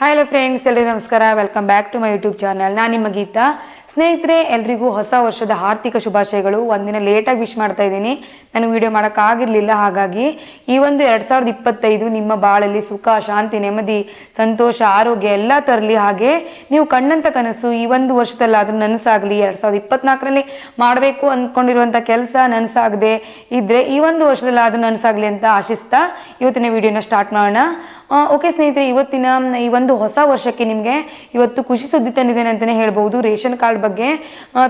Hi hello friends ಎಲ್ಲರಿಗೂ ನಮಸ್ಕಾರ. Welcome back to my YouTube channel ನಾನು ನಿಮ್ಮ ಗೀತಾ. ಸ್ನೇಹಿತರೆ, ಎಲ್ರಿಗೂ ಹೊಸ ವರ್ಷದ ಆರ್ಥಿಕ ಶುಭಾಶಯಗಳು. ಒಂದಿನ ಲೇಟಾಗಿ ವಿಶ್ ಮಾಡ್ತಾ ಇದ್ದೀನಿ. ನಾನು ವೀಡಿಯೋ ಮಾಡೋಕ್ಕಾಗಿರಲಿಲ್ಲ ಹಾಗಾಗಿ ಈ ಒಂದು ಎರಡು ಸಾವಿರದ ಇಪ್ಪತ್ತೈದು ನಿಮ್ಮ ಬಾಳಲ್ಲಿ ಸುಖ, ಶಾಂತಿ, ನೆಮ್ಮದಿ, ಸಂತೋಷ, ಆರೋಗ್ಯ ಎಲ್ಲ ತರಲಿ ಹಾಗೆ ನೀವು ಕಂಡಂಥ ಕನಸು ಈ ಒಂದು ವರ್ಷದಲ್ಲಾದ್ರೂ ನನಸಾಗಲಿ. ಎರಡು ಸಾವಿರದ ಇಪ್ಪತ್ನಾಲ್ಕರಲ್ಲಿ ಮಾಡಬೇಕು ಅಂದ್ಕೊಂಡಿರುವಂಥ ಕೆಲಸ ನನಸಾಗದೆ ಇದ್ದರೆ ಈ ಒಂದು ವರ್ಷದಲ್ಲಾದರೂ ನನಸಾಗಲಿ ಅಂತ ಆಶಿಸ್ತಾ ಇವತ್ತಿನ ವಿಡಿಯೋನ ಸ್ಟಾರ್ಟ್ ಮಾಡೋಣ. ಓಕೆ ಸ್ನೇಹಿತರೆ, ಇವತ್ತಿನ ಈ ಒಂದು ಹೊಸ ವರ್ಷಕ್ಕೆ ನಿಮಗೆ ಇವತ್ತು ಖುಷಿ ಸುದ್ದಿ ತಂದಿದ್ದೇನೆ ಅಂತಲೇ ಹೇಳ್ಬೋದು. ರೇಷನ್ ಕಾರ್ಡ್ ಬಗ್ಗೆ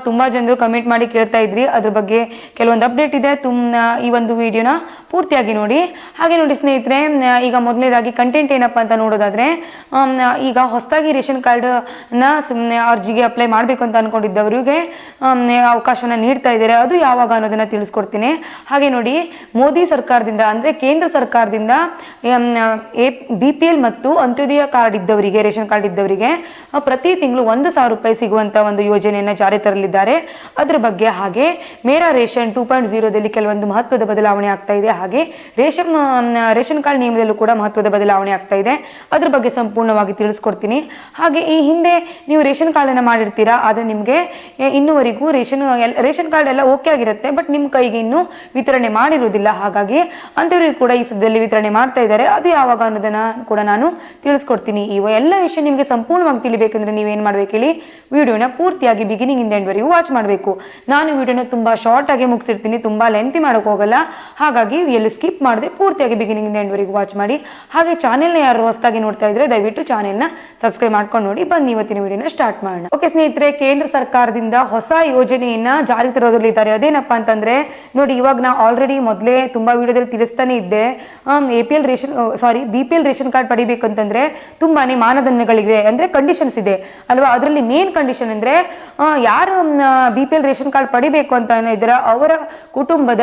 ತುಂಬ ಜನರು ಕಮೆಂಟ್ ಮಾಡಿ ಕೇಳ್ತಾ ಇದ್ರಿ. ಅದ್ರ ಬಗ್ಗೆ ಕೆಲವೊಂದು ಅಪ್ಡೇಟ್ ಇದೆ. ತುಮ್ ಈ ಒಂದು ವಿಡಿಯೋನ ಪೂರ್ತಿಯಾಗಿ ನೋಡಿ. ಹಾಗೆ ನೋಡಿ ಸ್ನೇಹಿತರೆ ಈಗ ಮೊದಲನೇದಾಗಿ ಕಂಟೆಂಟ್ ಏನಪ್ಪ ಅಂತ ನೋಡೋದಾದರೆ ಈಗ ಹೊಸದಾಗಿ ರೇಷನ್ ಕಾರ್ಡನ್ನ ಸುಮ್ಮನೆ ಅರ್ಜಿಗೆ ಅಪ್ಲೈ ಮಾಡಬೇಕು ಅಂತ ಅನ್ಕೊಂಡಿದ್ದವರಿಗೆ ಅವಕಾಶನ ನೀಡ್ತಾ ಇದ್ದಾರೆ. ಅದು ಯಾವಾಗ ಅನ್ನೋದನ್ನು ತಿಳಿಸ್ಕೊಡ್ತೀನಿ. ಹಾಗೆ ನೋಡಿ, ಮೋದಿ ಸರ್ಕಾರದಿಂದ ಅಂದರೆ ಕೇಂದ್ರ ಸರ್ಕಾರದಿಂದ ಎ, ಬಿ ಪಿ ಎಲ್ ಮತ್ತು ಅಂತ್ಯೋದಯ ಕಾರ್ಡ್ ಇದ್ದವರಿಗೆ, ರೇಷನ್ ಕಾರ್ಡ್ ಇದ್ದವರಿಗೆ, ಪ್ರತಿ ತಿಂಗಳು ಒಂದು ಸಾವಿರ ರೂಪಾಯಿ ಸಿಗುವಂಥ ಒಂದು ಯೋಜನೆಯನ್ನು ಜಾರಿ ತರಲಿದ್ದಾರೆ. ಅದರ ಬಗ್ಗೆ ಹಾಗೆ ಮೇರಾ ರೇಷನ್ ಟೂ ಪಾಯಿಂಟ್ ಜೀರೋದಲ್ಲಿ ಕೆಲವೊಂದು ಮಹತ್ವದ ಬದಲಾವಣೆ ಆಗ್ತಾ ಇದೆ. ಹಾಗೆ ರೇಷನ್ ರೇಷನ್ ಕಾರ್ಡ್ ನಿಯಮದಲ್ಲೂ ಕೂಡ ಮಹತ್ವದ ಬದಲಾವಣೆ ಆಗ್ತಾ ಇದೆ. ಅದ್ರ ಬಗ್ಗೆ ಸಂಪೂರ್ಣವಾಗಿ ತಿಳಿಸ್ಕೊಡ್ತೀನಿ. ಹಾಗೆ ಈ ಹಿಂದೆ ನೀವು ರೇಷನ್ ಕಾರ್ಡನ್ನು ಮಾಡಿರ್ತೀರಾ, ಆದರೆ ನಿಮಗೆ ಇನ್ನುವರೆಗೂ ರೇಷನ್ ರೇಷನ್ ಕಾರ್ಡ್ ಎಲ್ಲ ಓಕೆ ಆಗಿರುತ್ತೆ, ಬಟ್ ನಿಮ್ಮ ಕೈಗೆ ಇನ್ನೂ ವಿತರಣೆ ಮಾಡಿರುವುದಿಲ್ಲ. ಹಾಗಾಗಿ ಅಂಥವ್ರಿಗೆ ಕೂಡ ಈ ಸದ್ಯದಲ್ಲಿ ವಿತರಣೆ ಮಾಡ್ತಾ ಇದ್ದಾರೆ. ಅದು ಯಾವಾಗ ಅನ್ನೋದನ್ನ ಕೂಡ ನಾನು ತಿಳಿಸ್ಕೊಡ್ತೀನಿ. ಈ ಎಲ್ಲ ವಿಷಯ ನಿಮಗೆ ಸಂಪೂರ್ಣವಾಗಿ ತಿಳಿಬೇಕಂದ್ರೆ ನೀವೇನು ಮಾಡ್ಬೇಕು ಹೇಳಿ, ವಿಡಿಯೋನ ಪೂರ್ತಿಯಾಗಿ ಬಿಗಿನಿಂಗ್ ಇಂದ ಎಂಡ್ವರೆಗೂ ವಾಚ್ ಮಾಡಬೇಕು. ನಾನು ವಿಡಿಯೋನ ತುಂಬಾ ಶಾರ್ಟ್ ಆಗಿ ಮುಗಿಸಿರ್ತೀನಿ, ತುಂಬಾ ಲೆಂತಿ ಮಾಡೋಕೆ ಹೋಗಲ್ಲ. ಎಲ್ಲಿ ಸ್ಕಿಪ್ ಮಾಡದೆ ಪೂರ್ತಿಯಾಗಿ ಬಿಗಿನಿಂಗ್ ಎಂಡ್ವರೆಗೂ ವಾಚ್ ಮಾಡಿ. ಹಾಗೆ ಚಾನೆಲ್ನ ಯಾರು ಹೊಸದಾಗಿ ನೋಡ್ತಾ ಇದ್ರೆ ದಯವಿಟ್ಟು ಚಾನೆಲ್ನ ಸಬ್ಸ್ಕ್ರೈಬ್ ಮಾಡ್ಕೊಂಡು ನೋಡಿ. ಬನ್ನಿ ಇವತ್ತಿನ ವಿಡಿಯೋನ ಸ್ಟಾರ್ಟ್ ಮಾಡೋಣ. ಓಕೆ ಸ್ನೇಹಿತರೆ, ಕೇಂದ್ರ ಸರ್ಕಾರದಿಂದ ಹೊಸ ಯೋಜನೆಯನ್ನ ಜಾರಿ ತರೋದ್ರಲ್ಲಿದ್ದಾರೆ ಅದೇನಪ್ಪ ಅಂತಂದ್ರೆ, ನೋಡಿ ಇವಾಗ ನಾ ಆಲ್ರೆಡಿ ಮೊದಲೇ ತುಂಬಾ ವಿಡಿಯೋದಲ್ಲಿ ತಿಳಿಸ್ತಾನೆ ಇದ್ದೆ. A P L ration sorry B P L ration card ಪಡಿಬೇಕಂತಂದ್ರೆ ತುಂಬಾನೇ ಮಾನದಂಡಗಳಿವೆ. ಅಂದ್ರೆ ಕಂಡೀಷನ್ಸ್ ಇದೆ. ಅಲ್ವಾ? ಅದರಲ್ಲಿ ಮೇನ್ ಕಂಡೀಷನ್ ಅಂದ್ರೆ ಯಾರು B P L ration card ಪಡಿಬೇಕು ಅಂತ ಇದ್ರೆ ಅವರ ಕುಟುಂಬದ,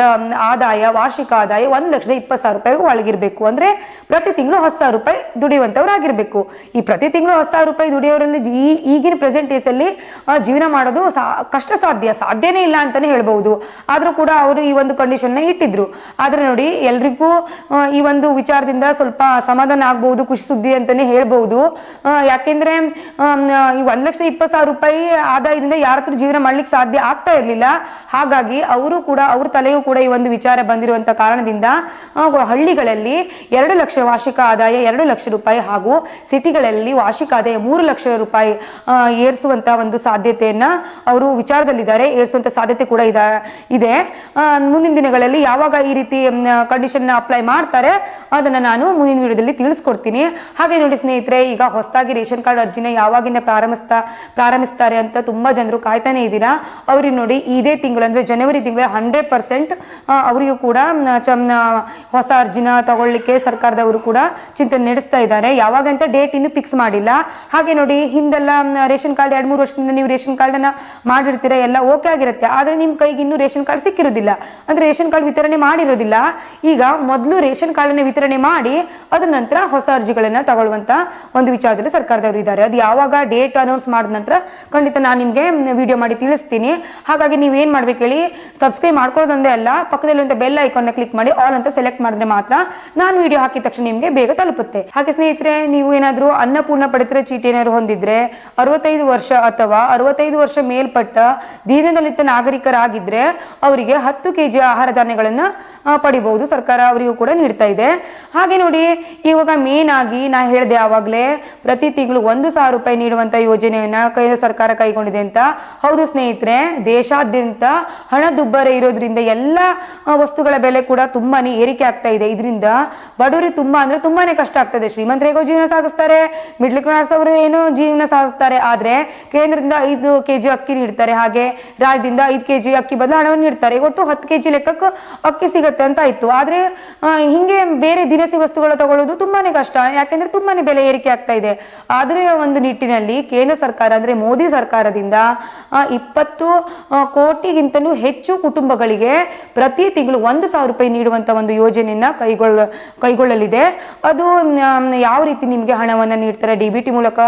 ಆದಾಯ, ವಾರ್ಷಿಕ ಆದಾಯ ಒಂದು ಲಕ್ಷದ ಇಪ್ಪತ್ತು ಸಾವಿರ ರೂಪಾಯಿ ಒಳಗಿರ್ಬೇಕು. ಅಂದ್ರೆ ಪ್ರತಿ ತಿಂಗಳು ಹತ್ತು ಸಾವಿರ ರೂಪಾಯಿ ದುಡಿಯುವಂಥವ್ರು ಈ ಪ್ರತಿ ತಿಂಗಳು ಹತ್ತು ಸಾವಿರ ರೂಪಾಯಿ ದುಡಿಯೋರಲ್ಲಿ ಈ ಈಗಿನ ಪ್ರೆಸೆಂಟ್ ಡೇಸಲ್ಲಿ ಜೀವನ ಮಾಡೋದು ಸಾ- ಕಷ್ಟ ಸಾಧ್ಯ. ಸಾಧ್ಯನೇ ಇಲ್ಲ ಅಂತಾನೆ ಹೇಳ್ಬೋದು ಆದರೂ ಕೂಡ ಅವರು ಈ ಒಂದು ಕಂಡೀಷನ್ನ ಇಟ್ಟಿದ್ರು. ಆದ್ರೆ ನೋಡಿ, ಎಲ್ರಿಗೂ ಈ ಒಂದು ವಿಚಾರದಿಂದ ಸ್ವಲ್ಪ ಸಮಾಧಾನ ಆಗ್ಬೋದು ಖುಷಿ ಸುದ್ದಿ ಅಂತಾನೆ ಹೇಳ್ಬೋದು ಯಾಕೆಂದರೆ ಈ ಒಂದ್ ಲಕ್ಷದ ಇಪ್ಪತ್ತು ಸಾವಿರ ರೂಪಾಯಿ ಆದಾಯದಿಂದ ಯಾರ ಹತ್ರ ಜೀವನ ಮಾಡ್ಲಿಕ್ಕೆ ಸಾಧ್ಯ ಆಗ್ತಾ ಇರ್ಲಿಲ್ಲ. ಹಾಗಾಗಿ ಅವರು ಕೂಡ, ಅವ್ರ ತಲೆಯೂ ಕೂಡ ಈ ಒಂದು ವಿಚಾರ ಬಂದಿರುವಂತ ಕಾರಣದಿಂದ ಆ, ಹಳ್ಳಿಗಳಲ್ಲಿ ಎರಡು ಲಕ್ಷ ವಾರ್ಷಿಕ ಆದಾಯ ಎರಡು ಲಕ್ಷ ರೂಪಾಯಿ ಹಾಗೂ ಸಿಟಿಗಳಲ್ಲಿ ವಾರ್ಷಿಕ ಆದಾಯ ಮೂರು ಲಕ್ಷ ರೂಪಾಯಿ ಏರಿಸುವಂತ ಒಂದು ಸಾಧ್ಯತೆಯನ್ನ ಅವರು ವಿಚಾರದಲ್ಲಿದ್ದಾರೆ ಏರಿಸುವಂತ ಸಾಧ್ಯತೆ ಕೂಡ ಇದೆ ಮುಂದಿನ ದಿನಗಳಲ್ಲಿ ಯಾವಾಗ ಈ ರೀತಿ ಕಂಡೀಷನ್ ಅಪ್ಲೈ ಮಾಡ್ತಾರೆ ಅದನ್ನ ನಾನು ಮುಂದಿನ ವಿಡಿಯೋದಲ್ಲಿ ತಿಳಿಸ್ಕೊಡ್ತೀನಿ. ಹಾಗೆ ನೋಡಿ ಸ್ನೇಹಿತರೆ ಈಗ ಹೊಸದಾಗಿ ರೇಷನ್ ಕಾರ್ಡ್ ಅರ್ಜಿನ ಯಾವಾಗಿಂದ ಪ್ರಾರಂಭಿಸ್ತಾ ಪ್ರಾರಂಭಿಸ್ತಾರೆ ಅಂತ ತುಂಬಾ ಜನರು ಕಾಯ್ತಾನೆ ಇದ್ದೀರಾ? ಅವ್ರಿಗೆ ನೋಡಿ ಇದೇ ತಿಂಗಳು ಅಂದ್ರೆ ಜನವರಿ ತಿಂಗಳ ಹಂಡ್ರೆಡ್ ಪರ್ಸೆಂಟ್ ಅವರಿಗೂ ಕೂಡ ಮ್, ನ- ಹೊಸ ಅರ್ಜಿನ ತಗೊಳ್ಳಿಕ್ಕೆ ಸರ್ಕಾರದವರು ಕೂಡ ಚಿಂತನೆ ನಡೆಸ್ತಾ ಇದ್ದಾರೆ. ಯಾವಾಗ ಅಂತ ಡೇಟ್ ಇನ್ನು ಫಿಕ್ಸ್ ಮಾಡಿಲ್ಲ. ಹಾಗೆ ನೋಡಿ ಹಿಂದೆಲ್ಲ ರೇಷನ್ ಕಾರ್ಡ್ ಎರಡು ಮೂರು ವರ್ಷದಿಂದ ನೀವು ರೇಷನ್ ಕಾರ್ಡನ್ನು ಮಾಡಿರ್ತೀರ ಎಲ್ಲ ಓಕೆ ಆಗಿರುತ್ತೆ. ಆದ್ರೆ ನಿಮ್ಮ ಕೈಗೆ ಇನ್ನೂ ರೇಷನ್ ಕಾರ್ಡ್ ಸಿಕ್ಕಿರೋದಿಲ್ಲ. ಅಂದ್ರೆ ರೇಷನ್ ಕಾರ್ಡ್ ವಿತರಣೆ ಮಾಡಿರೋದಿಲ್ಲ. ಈಗ ಮೊದಲು ರೇಷನ್ ಕಾರ್ಡನ್ನ ವಿತರಣೆ ಮಾಡಿ ಅದ ನಂತರ ಹೊಸ ಅರ್ಜಿಗಳನ್ನ ತಗೊಳ್ಳುವಂತ ಒಂದು ವಿಚಾರದಲ್ಲಿ ಸರ್ಕಾರದವರು ಇದ್ದಾರೆ. ಅದು ಯಾವಾಗ ಡೇಟ್ ಅನೌನ್ಸ್ ಮಾಡಿದ ನಂತರ ಖಂಡಿತ ನಾನು ನಿಮಗೆ ವಿಡಿಯೋ ಮಾಡಿ ತಿಳಿಸ್ತೀನಿ. ಹಾಗಾಗಿ ನೀವು ಏನ್ ಮಾಡ್ಬೇಕು ಹೇಳಿ ಸಬ್ಸ್ಕ್ರೈಬ್ ಮಾಡ್ಕೊಳ್ಳೋದೊಂದೇ ಅಲ್ಲ ಪಕ್ಕದಲ್ಲಿ ಒಂದು ಬೆಲ್ ಕ್ಲಿಕ್ ಮಾಡಿ ಆಲ್ ಅಂತ ಸೆಲೆಕ್ಟ್ ಮಾಡಿದ್ರೆ ಮಾತ್ರ ನಾನು ವಿಡಿಯೋ ಹಾಕಿದ ತಕ್ಷಣ ನಿಮಗೆ ಬೇಗ ತಲುಪುತ್ತೆ. ಹಾಗೆ ಸ್ನೇಹಿತರೆ, ನೀವು ಏನಾದರೂ ಅನ್ನಪೂರ್ಣ ಪಡಿತರ ಚೀಟಿ ಏನಾದ್ರು ಹೊಂದಿದ್ರೆ, ಅರವತ್ತೈದು ವರ್ಷ ಅಥವಾ ಅರವತ್ತೈದು ವರ್ಷ ಮೇಲ್ಪಟ್ಟ ದೀನದಲಿತ ನಾಗರಿಕರಾಗಿದ್ರೆ ಅವರಿಗೆ ಹತ್ತು ಕೆ ಜಿ ಆಹಾರ ಧಾನ್ಯಗಳನ್ನ ಪಡಿಬಹುದು. ಸರ್ಕಾರ ಅವರಿಗೂ ಕೂಡ ನೀಡ್ತಾ ಇದೆ. ಹಾಗೆ ನೋಡಿ, ಇವಾಗ ಮೇನ್ ಆಗಿ ನಾ ಹೇಳಿದೆ ಆವಾಗಲೇ ಪ್ರತಿ ತಿಂಗಳು ಒಂದು ಸಾವಿರ ರೂಪಾಯಿ ನೀಡುವಂತ ಯೋಜನೆಯನ್ನ ಕೇಂದ್ರ ಸರ್ಕಾರ ಕೈಗೊಂಡಿದೆ ಅಂತ. ಹೌದು ಸ್ನೇಹಿತರೆ, ದೇಶಾದ್ಯಂತ ಹಣದುಬ್ಬರ ಇರೋದ್ರಿಂದ ಎಲ್ಲ ವಸ್ತುಗಳ ಬೆಲೆ ಕೂಡ ತುಂಬಾನೇ ಏರಿಕೆ ಆಗ್ತಾ ಇದೆ. ಇದರಿಂದ ಬಡವರಿಗೆ ತುಂಬಾ ಅಂದ್ರೆ ತುಂಬಾನೇ ಕಷ್ಟ ಆಗ್ತದೆ ಶ್ರೀಮಂತರಿಗೂ ಜೀವನ ಸಾಗಿಸ್ತಾರೆ. ಮಿಡ್ಲ್ ಕ್ಲಾಸ್ ಅವರು ಏನೋ ಜೀವನ ಸಾಗಿಸ್ತಾರೆ. ಆದ್ರೆ ಕೇಂದ್ರದಿಂದ ಐದು ಕೆಜಿ ಅಕ್ಕಿ ನೀಡ್ತಾರೆ. ಹಾಗೆ ರಾಜ್ಯದಿಂದ ಐದು ಕೆಜಿ ಅಕ್ಕಿ ಬದಲು ಹಣವನ್ನು ನೀಡ್ತಾರೆ. ಒಟ್ಟು ಹತ್ತು ಕೆಜಿ ಲೆಕ್ಕಕ್ಕೆ ಅಕ್ಕಿ ಸಿಗತ್ತೆ ಅಂತ ಇತ್ತು. ಆದ್ರೆ ಹಿಂಗೆ ಬೇರೆ ದಿನಸಿ ವಸ್ತುಗಳು ತಗೊಳ್ಳೋದು ತುಂಬಾನೇ ಕಷ್ಟ. ಯಾಕೆಂದ್ರೆ ತುಂಬಾನೇ ಬೆಲೆ ಏರಿಕೆ ಆಗ್ತಾ ಇದೆ. ಆದ್ರೆ ಒಂದು ನಿಟ್ಟಿನಲ್ಲಿ ಕೇಂದ್ರ ಸರ್ಕಾರ ಅಂದ್ರೆ ಮೋದಿ ಸರ್ಕಾರದಿಂದ ಇಪ್ಪತ್ತು ಕೋಟಿಗಿಂತಲೂ ಹೆಚ್ಚು ಕುಟುಂಬಗಳಿಗೆ ಪ್ರತಿ ತಿಂಗಳು ಒಂದು ಸಾವಿರ ರೂಪಾಯಿ ನೀಡುವಂತ ಒಂದು ಯೋಜನೆಯನ್ನ ಕೈಗೊಳ್ಳ ಕೈಗೊಳ್ಳಲಿದೆ. ಅದು ಯಾವ ರೀತಿ ನಿಮಗೆ ಹಣವನ್ನ ನೀಡ್ತಾರೆ, ಡಿ ಬಿ ಮೂಲಕ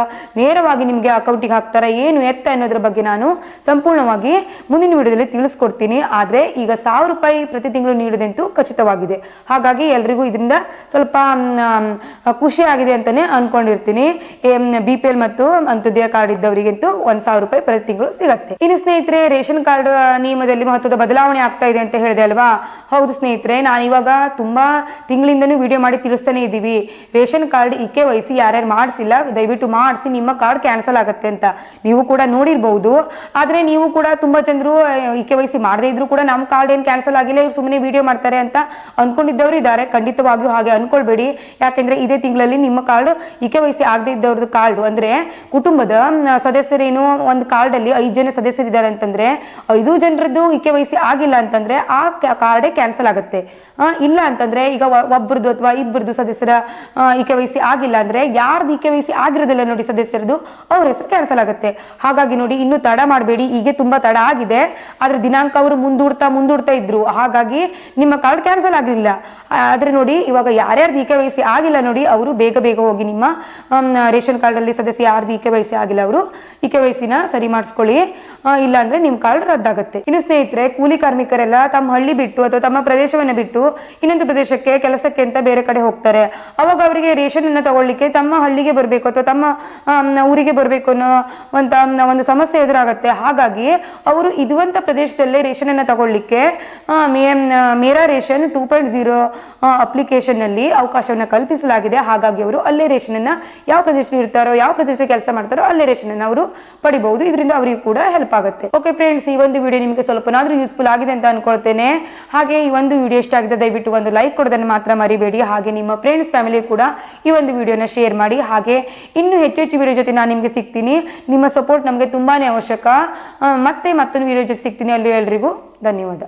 ನೇರವಾಗಿ ನಿಮಗೆ ಅಕೌಂಟಿಗೆ ಹಾಕ್ತಾರೆ, ಏನು ಎತ್ತ ಅನ್ನೋದ್ರ ಬಗ್ಗೆ ನಾನು ಸಂಪೂರ್ಣವಾಗಿ ಮುಂದಿನ ವಿಡಿಯೋದಲ್ಲಿ ತಿಳಿಸ್ಕೊಡ್ತೀನಿ. ಆದ್ರೆ ಈಗ ಸಾವಿರ ರೂಪಾಯಿ ಪ್ರತಿ ತಿಂಗಳು ನೀಡುವುದಂತೂ ಖಚಿತವಾಗಿದೆ. ಹಾಗಾಗಿ ಎಲ್ರಿಗೂ ಇದರಿಂದ ಸ್ವಲ್ಪ ಖುಷಿ ಆಗಿದೆ ಅಂತಾನೆ ಅನ್ಕೊಂಡಿರ್ತೀನಿ. ಬಿ ಪಿ ಎಲ್ ಮತ್ತು ಅಂತ್ಯೋದಯ ಕಾರ್ಡ್ ಇದ್ದವರಿಗಂತೂ ಒಂದು ಸಾವಿರ ರೂಪಾಯಿ ಪ್ರತಿ ತಿಂಗಳು ಸಿಗತ್ತೆ. ಇನ್ನು ಸ್ನೇಹಿತರೆ, ರೇಷನ್ ಕಾರ್ಡ್ ನಿಯಮದಲ್ಲಿ ಮಹತ್ವದ ಬದಲಾವಣೆ ಆಗ್ತಾ ಇದೆ ಅಂತ ಹೇಳಿದೆ ಅಲ್ವಾ? ಹೌದು ಸ್ನೇಹಿತರೆ ನಾನು ತುಂಬ ತಿಂಗಳಿಂದನೂ ವಿಡಿಯೋ ಮಾಡಿ ತಿಳಿಸ್ತಾನೆ ಇದ್ದೀವಿ. ರೇಷನ್ ಕಾರ್ಡ್ ಇಕೆ ವಹಿಸಿ ಯಾರ್ಯಾರು ಮಾಡಿಸಿಲ್ಲ, ದಯವಿಟ್ಟು ಮಾಡಿಸಿ, ನಿಮ್ಮ ಕಾರ್ಡ್ ಕ್ಯಾನ್ಸಲ್ ಆಗುತ್ತೆ ಅಂತ. ನೀವು ಕೂಡ ನೋಡಿರ್ಬೋದು. ಆದರೆ ನೀವು ಕೂಡ ತುಂಬಾ ಜನರು ಇಕೆ ವಹಿಸಿ ಮಾಡದೇ ಇದ್ರು ಕೂಡ ನಮ್ಮ ಕಾರ್ಡ್ ಏನು ಕ್ಯಾನ್ಸಲ್ ಆಗಿಲ್ಲ, ಇವ್ರು ಸುಮ್ಮನೆ ವಿಡಿಯೋ ಮಾಡ್ತಾರೆ ಅಂತ ಅಂದ್ಕೊಂಡಿದ್ದವರು ಇದ್ದಾರೆ. ಖಂಡಿತವಾಗಿಯೂ ಹಾಗೆ ಅಂದ್ಕೊಳ್ಬೇಡಿ ಯಾಕೆಂದರೆ ಇದೇ ತಿಂಗಳಲ್ಲಿ ನಿಮ್ಮ ಕಾರ್ಡ್ ಇಕೆ ವಹಿಸಿ ಆಗದೆ ಇದ್ದವ್ರದ್ದು ಕಾರ್ಡ್. ಅಂದ್ರೆ ಕುಟುಂಬದ ಸದಸ್ಯರೇನು ಒಂದು ಕಾರ್ಡಲ್ಲಿ ಐದು ಜನ ಸದಸ್ಯರಿದ್ದಾರೆ ಅಂತಂದ್ರೆ, ಐದು ಜನರದ್ದು ಇಕೆ ವಹಿಸಿ ಆಗಿಲ್ಲ ಅಂತಂದ್ರೆ ಆ ಕಾರ್ಡೇ ಕ್ಯಾನ್ಸಲ್ ಆಗುತ್ತೆ. ಇಲ್ಲ ಅಂತಂದ್ರೆ ಈಗ ಒಬ್ಬರದ್ದು ಅಥವಾ ಇಬ್ಬರದ್ದು ಸದಸ್ಯರ ಆ, ವೈ ಸಿ ಆಗಿಲ್ಲ ಅಂದ್ರೆ ಯಾರ್ದು ಇಕೆ ವಹಿಸಿ ಆಗಿರೋದಿಲ್ಲ ನೋಡಿ ಸದಸ್ಯರದು ಅವ್ರ ಹೆಸರು ಕ್ಯಾನ್ಸಲ್ ಆಗುತ್ತೆ. ಹಾಗಾಗಿ ನೋಡಿ ಇನ್ನು ತಡ ಮಾಡಬೇಡಿ ಈಗ ತುಂಬಾ ತಡ ಆಗಿದೆ. ಆದ್ರೆ ದಿನಾಂಕ ಅವರು ಮುಂದೂಡ್ತಾ ಮುಂದೂಡ್ತಾ ಇದ್ರು. ಹಾಗಾಗಿ ನಿಮ್ಮ ಕಾರ್ಡ್ ಕ್ಯಾನ್ಸಲ್ ಆಗಲಿಲ್ಲ ಆದ್ರೆ ನೋಡಿ ಇವಾಗ ಯಾರ್ಯಾರ್ದು ಇಕೆ ವಹಿಸಿ ಆಗಿಲ್ಲ ನೋಡಿ ಅವರು ಬೇಗ ಬೇಗ ಹೋಗಿ ನಿಮ್ಮ ರೇಷನ್ ಕಾರ್ಡ್ ಅಲ್ಲಿ ಸದಸ್ಯ ಯಾರ್ದು ಇಕೆ ವಹಿಸಿ ಆಗಿಲ್ಲ ಅವರು ಇಕೆ ವಹಿಸಿನ ಸರಿ ಮಾಡಿಸ್ಕೊಳ್ಳಿ. ಆ, ಇಲ್ಲ ಅಂದ್ರೆ ನಿಮ್ ಕಾರ್ಡ್ ರದ್ದಾಗುತ್ತೆ. ಇನ್ನು ಸ್ನೇಹಿತರೆ ಕೂಲಿ ಕಾರ್ಮಿಕರೆಲ್ಲ ತಮ್ಮ ಹಳ್ಳಿ ಬಿಟ್ಟು ಅಥವಾ ತಮ್ಮ ಪ್ರದೇಶವನ್ನ ಬಿಟ್ಟು ಇನ್ನೊಂದು ಪ್ರದೇಶಕ್ಕೆ, ಕೆಲಸಕ್ಕೆ ಅಂತ ಬೇರೆ ಕಡೆ ಹೋಗ್ತಾರೆ. ಅವಾಗ ಅವರಿಗೆ ರೇಷನ್ ಅನ್ನ ತಗೊಳ್ಳಿಕ್ಕೆ ತಮ್ಮ ಹಳ್ಳಿಗೆ ಬರಬೇಕು ಅಥವಾ ತಮ್ಮ ಊರಿಗೆ ಬರಬೇಕು ಅನ್ನೋ ಅಂತ ಒಂದು ಸಮಸ್ಯೆ ಎದುರಾಗುತ್ತೆ. ಹಾಗಾಗಿ ಅವರು ಇದುವಂತ ಪ್ರದೇಶದಲ್ಲೇ ರೇಷನ್ ಅನ್ನ ತಗೊಳ್ಳಿಕ್ಕೆ Mera ration two point zero ಅಪ್ಲಿಕೇಶನ್ನಲ್ಲಿ ಅವಕಾಶವನ್ನು ಕಲ್ಪಿಸಲಾಗಿದೆ. ಹಾಗಾಗಿ ಅವರು ಅಲ್ಲೇ ರೇಷನ್ ಅನ್ನ ಯಾವ ಪ್ರದೇಶದಲ್ಲಿ ಇರ್ತಾರೋ ಯಾವ ಪ್ರದೇಶದಲ್ಲಿ ಕೆಲಸ ಮಾಡ್ತಾರೋ ಅಲ್ಲೇ ರೇಷನ್ ಅನ್ನ ಅವರು ಪಡಿಬಹುದು. ಇದರಿಂದ ಅವರಿಗೂ ಕೂಡ ಹೆಲ್ಪ್ ಆಗುತ್ತೆ. ಓಕೆ ಫ್ರೆಂಡ್ಸ್ ಈ ಒಂದು ವಿಡಿಯೋ ನಿಮಗೆ ಸ್ವಲ್ಪನಾದ್ರೂ ಯೂಸ್ಫುಲ್ ಆಗಿದೆ ಅಂತ ಅನ್ಕೊಳ್ತೇನೆ. ಹಾಗೆ ಈ ಒಂದು ವಿಡಿಯೋ ಇಷ್ಟ ಆಗಿದೆ ದಯವಿಟ್ಟು ಒಂದು ಲೈಕ್ ಕೊಡೋದನ್ನು ಮಾತ್ರ ಮರಿಬೇಡಿ. ಹಾಗೆ ನಿಮ್ಮ ಫ್ರೆಂಡ್ಸ್ ಫ್ಯಾಮಿಲಿ ಕೂಡ ಈ ಒಂದು ವಿಡಿಯೋನ ಶೇರ್ ಮಾಡಿ. ಹಾಗೆ ಇನ್ನು ಹೆಚ್ಚು ಹೆಚ್ಚು ವಿಡಿಯೋ ಜೊತೆ ನಾನು ನಿಮಗೆ ಸಿಗ್ತೀನಿ. ನಿಮ್ಮ ಸಪೋರ್ಟ್ ನಮಗೆ ತುಂಬಾನೇ ಅವಶ್ಯಕ. ಮತ್ತೆ ಮತ್ತೊಂದು ವಿಡಿಯೋ ಜೊತೆ ಸಿಗ್ತೀನಿ ಅಲ್ಲಿ ಎಲ್ರಿಗೂ ಧನ್ಯವಾದ.